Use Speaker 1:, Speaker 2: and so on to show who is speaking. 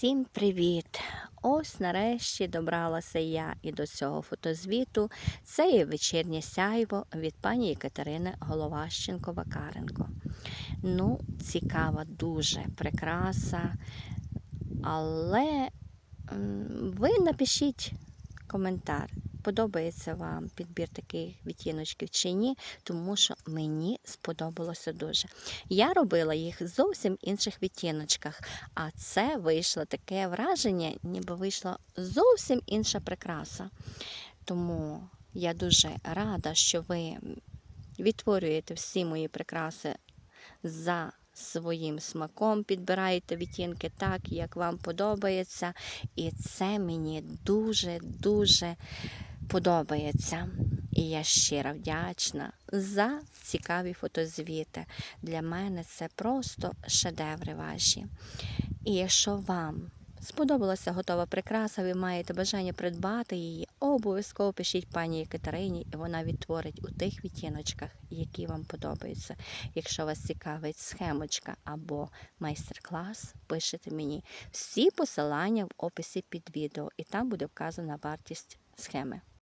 Speaker 1: Всім привіт! Ось нарешті добралася я і до цього фотозвіту. Це є вечірнє сяйво від пані Катерини Головащенко Вакаренко. Ну, цікава дуже прикраса. Але ви напишіть коментар. Подобається вам підбір таких відтіночків чи ні, тому що мені сподобалося дуже. Я робила їх зовсім інших відтіночках, а це вийшло таке враження, ніби вийшла зовсім інша прикраса. Тому я дуже рада, що ви відтворюєте всі мої прикраси за своїм смаком, підбираєте відтінки так, як вам подобається. І це мені дуже-дуже подобається. І я щиро вдячна за цікаві фотозвіти. Для мене це просто шедеври ваші. І якщо вам сподобалася готова прикраса, ви маєте бажання придбати її, обов'язково пишіть пані Катерині, і вона відтворить у тих відтіночках, які вам подобаються. Якщо вас цікавить схемочка або майстер-клас, пишете мені всі посилання в описі під відео, і там буде вказана вартість схеми.